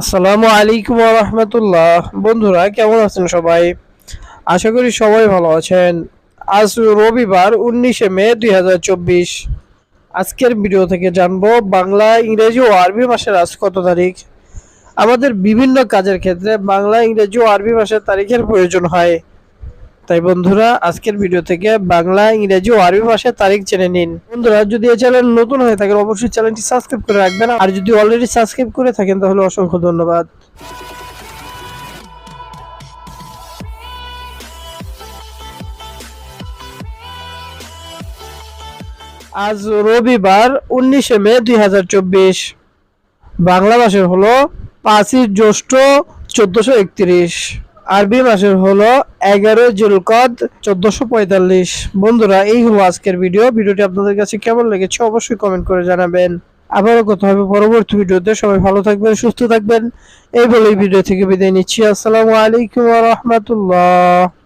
আসসালামু আলাইকুম রহমতুল্লাহ। বন্ধুরা, কেমন আছেন সবাই? আশা করি সবাই ভালো আছেন। আজ রবিবার উনিশে মে দুই হাজার চব্বিশ। আজকের ভিডিও থেকে জানব বাংলা, ইংরেজি ও আরবি মাসের আজ কত তারিখ। আমাদের বিভিন্ন কাজের ক্ষেত্রে বাংলা, ইংরেজি ও আরবি মাসের তারিখের প্রয়োজন হয়। তাই বন্ধুরা, আজকের ভিডিও থেকে বাংলা, ইংরেজি ও আরবি ভাষার তারিখ জেনে নিন। বন্ধুরা, যদি এই চ্যানেল নতুন হয়ে থাকেন, অবশ্যই চ্যানেলটি সাবস্ক্রাইব করে রাখবেন। আর যদি অলরেডি সাবস্ক্রাইব করে থাকেন, তাহলে অসংখ্য ধন্যবাদ। আজ রবিবার উনিশে মে দুই হাজার চব্বিশ। বাংলা মাসের হলো পাঁচই জ্যৈষ্ঠ চোদ্দশো একত্রিশ। আরবি মাসের হলো এগারো জুলকদ চোদ্দশো পঁয়তাল্লিশ। বন্ধুরা, এই হলো আজকের ভিডিও। ভিডিওটি আপনাদের কাছে কেমন লেগেছে অবশ্যই কমেন্ট করে জানাবেন। আবারও কথা হবে পরবর্তী ভিডিওতে। সবাই ভালো থাকবেন, সুস্থ থাকবেন। এই বলে ভিডিও থেকে বিদায় নিচ্ছি। আসসালামু আলাইকুম রহমতুল্লাহ।